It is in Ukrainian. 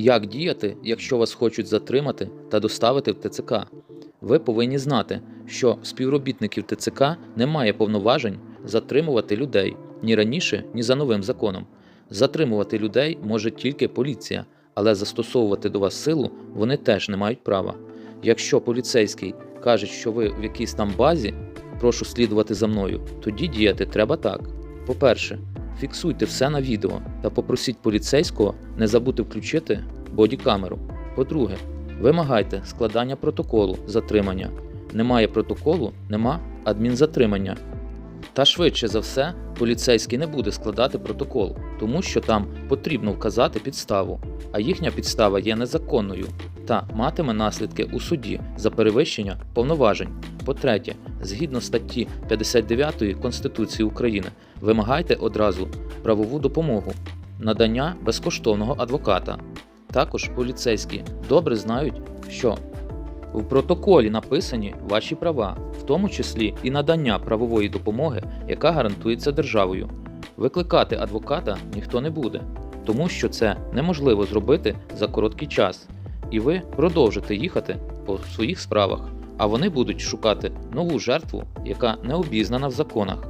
Як діяти, якщо вас хочуть затримати та доставити в ТЦК? Ви повинні знати, що співробітників ТЦК немає повноважень затримувати людей ні раніше, ні за новим законом. Затримувати людей може тільки поліція, але застосовувати до вас силу вони теж не мають права. Якщо поліцейський каже, що ви в якійсь там базі, прошу слідувати за мною, тоді діяти треба так. По-перше, фіксуйте все на відео та попросіть поліцейського не забути включити бодікамеру. По-друге, вимагайте складання протоколу затримання. Немає протоколу, нема адмінзатримання. Та швидше за все, поліцейський не буде складати протокол, тому що там потрібно вказати підставу, а їхня підстава є незаконною та матиме наслідки у суді за перевищення повноважень. По-третє, згідно статті 59 Конституції України, вимагайте одразу правову допомогу, надання безкоштовного адвоката. Також поліцейські добре знають, що в протоколі написані ваші права, тому числі і надання правової допомоги, яка гарантується державою. Викликати адвоката ніхто не буде, тому що це неможливо зробити за короткий час, і ви продовжите їхати по своїх справах, а вони будуть шукати нову жертву, яка не обізнана в законах.